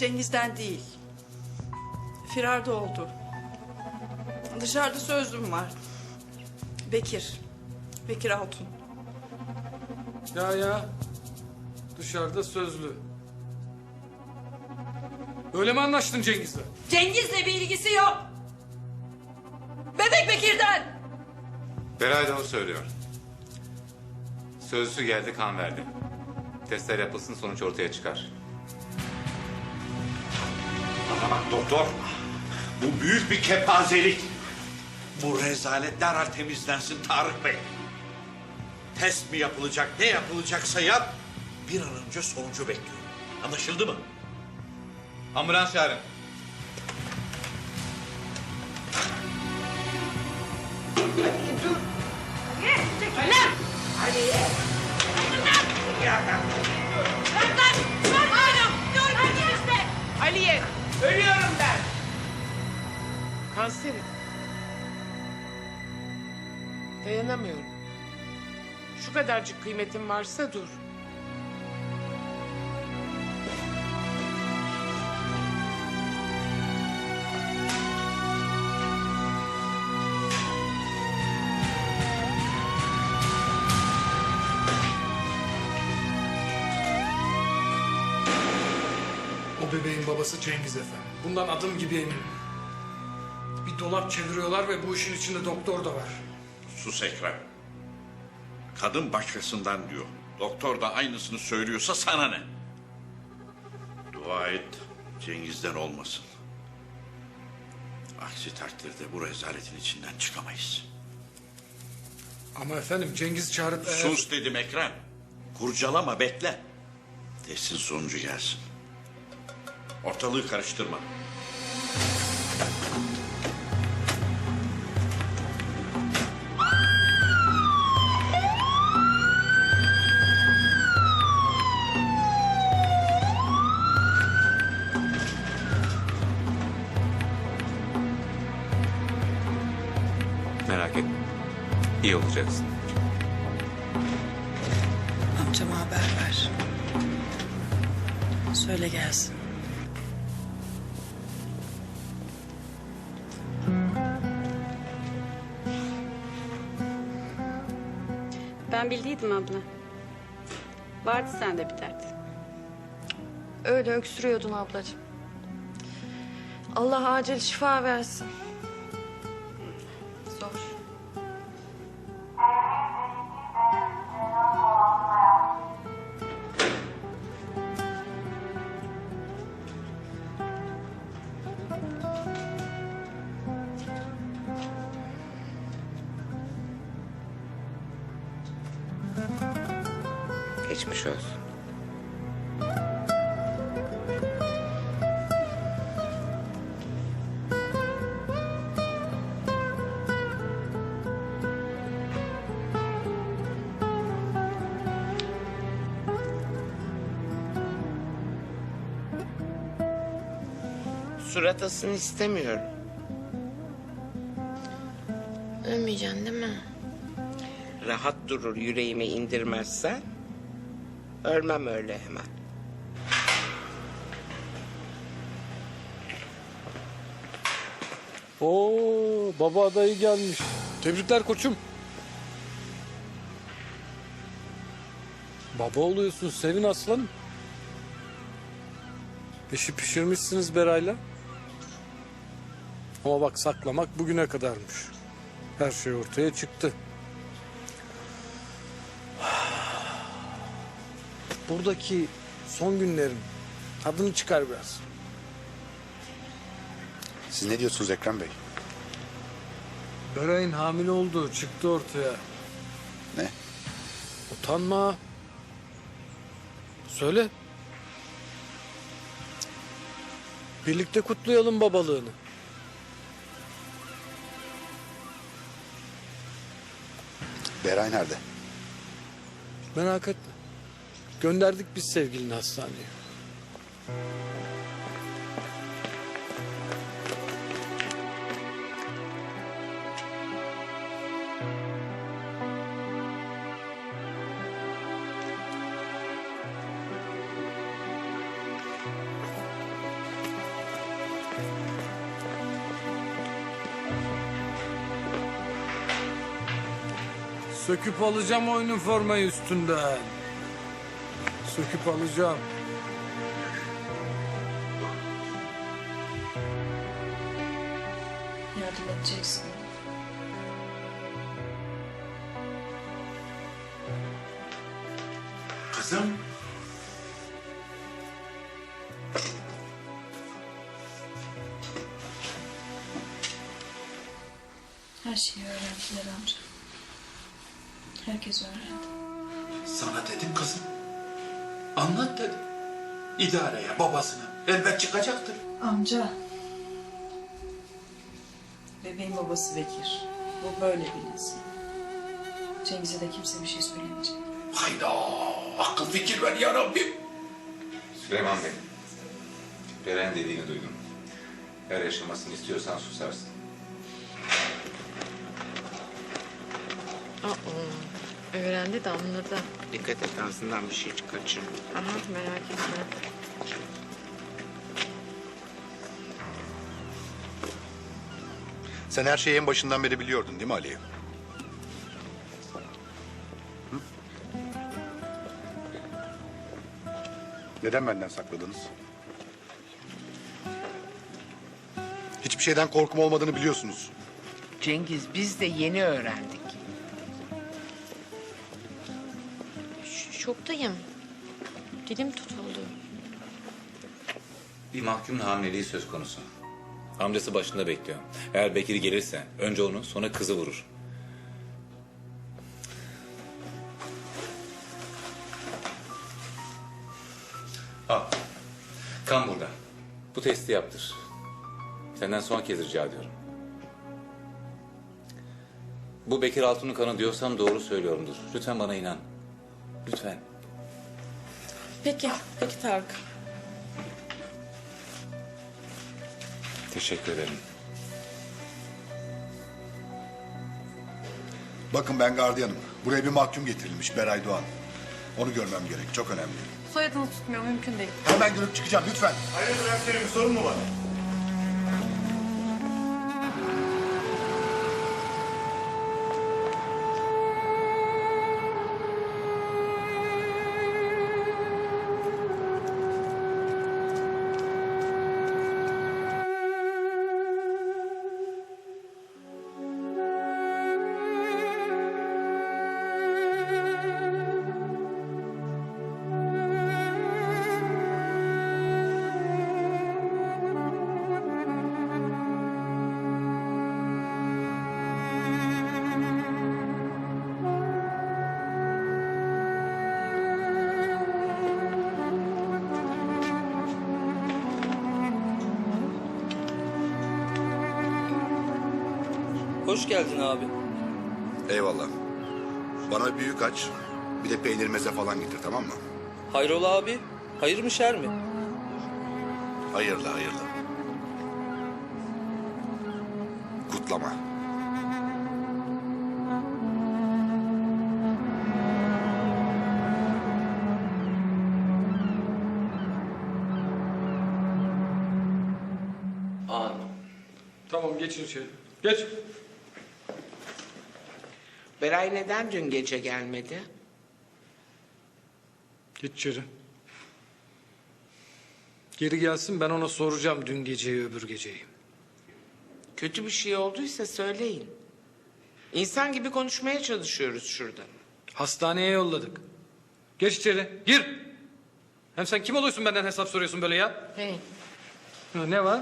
Cengiz'den değil. Firarda oldu. Dışarıda sözlüm var. Bekir. Bekir Altun. Ya ya. Dışarıda sözlü. Öyle mi anlaştın Cengiz'le? Cengiz'le bir ilgisi yok. Bebek Bekir'den. Beray da onu söylüyor. Sözlüsü geldi kan verdi. Testler yapılsın sonuç ortaya çıkar. Bana bak doktor. Bu büyük bir kepazelik. Bu rezalet derhal temizlensin Tarık Bey. Test mi yapılacak, ne yapılacaksa yap. Bir an önce sonucu bekliyorum. Anlaşıldı mı? Ambulans çağırın. Aliye, ölüyorum ben. Kanserim. Dayanamıyorum. Şu kadarcık kıymetin varsa dur. O bebeğin babası Cengiz Efendi. Bundan adım gibi eminim. Bir dolap çeviriyorlar ve bu işin içinde doktor da var. Sus Ekrem. Kadın başkasından diyor. Doktor da aynısını söylüyorsa sana ne? Dua et Cengiz'den olmasın. Aksi takdirde bu rezaletin içinden çıkamayız. Ama efendim Cengiz çağırıp... Sus dedim Ekrem. Kurcalama bekle. Testin sonucu gelsin. Ortalığı karıştırma. Merak etme. İyi olacaksın. Amcama haber ver. Söyle gelsin. Ben bildiydim abla. Vardı sende bir dert. Öyle öksürüyordun ablacığım. Allah acil şifa versin. Geçmiş olsun. Surat asını istemiyorum. Ölmeyeceksin değil mi? Rahat durur yüreğime indirmezsen ölmem öyle hemen. Oo, baba adayı gelmiş. Tebrikler koçum. Baba oluyorsun sevin aslanım. İşi pişirmişsiniz Beray'la. Ama bak saklamak bugüne kadarmış. Her şey ortaya çıktı. Buradaki son günlerin tadını çıkar biraz. Siz ne diyorsunuz Ekrem Bey? Beray'ın hamile olduğu çıktı ortaya. Ne? Utanma. Söyle. Birlikte kutlayalım babalığını. Beray nerede? Merak etme. Gönderdik biz sevgilini hastaneye. Söküp alacağım o üniformayı üstünden. Söküp alacağım. Yardım edeceksin. Kızım. Her şeyi öğrendiler amca. Herkes öğrendi. Sana dedim kızım. Anlat dedim. İdareye, babasına. Elbet çıkacaktır. Amca. Bebeğin babası Bekir. Bu böyle bilinsin. Cengiz'e de kimse bir şey söylemeyecek. Hayda. Akıl fikir ver ya Rabbim. Süleyman Bey. Beren dediğini duydum. Eğer yaşamasını istiyorsan susarsın. Aa, öğrendi de anladı. Dikkat et ağzından bir şey kaçırma. Aha merak etme. Sen her şeyi en başından beri biliyordun değil mi Ali? Hı? Neden benden sakladınız? Hiçbir şeyden korkum olmadığını biliyorsunuz. Cengiz biz de yeni öğrendik. Şoktayım. Dilim tutuldu. Bir mahkumun hamileliği söz konusu. Amcası başında bekliyor. Eğer Bekir gelirse önce onu sonra kızı vurur. Al. Kan burada. Bu testi yaptır. Senden son kez rica ediyorum. Bu Bekir Altun'un kanı diyorsam doğru söylüyorumdur. Lütfen bana inan. Lütfen. Peki, peki Tarık. Teşekkür ederim. Bakın ben gardiyanım. Buraya bir mahkum getirilmiş Beray Doğan. Onu görmem gerek. Çok önemli. Soyadını tutmuyor mümkün değil. Hemen görüp çıkacağım lütfen. Hoş geldin abi. Eyvallah. Bana büyük aç. Bir de peynir meze falan getir tamam mı? Hayrola abi? Hayır mı şer mi? Hayırlı hayırlı. Kutlama. An. Tamam geçin içeri. Geç. Beray neden dün gece gelmedi? Geç içeri. Geri gelsin ben ona soracağım dün geceyi öbür geceyi. Kötü bir şey olduysa söyleyin. İnsan gibi konuşmaya çalışıyoruz şurada. Hastaneye yolladık. Geç içeri. Gir. Hem sen kim oluyorsun benden hesap soruyorsun böyle ya? Hey. Ne var?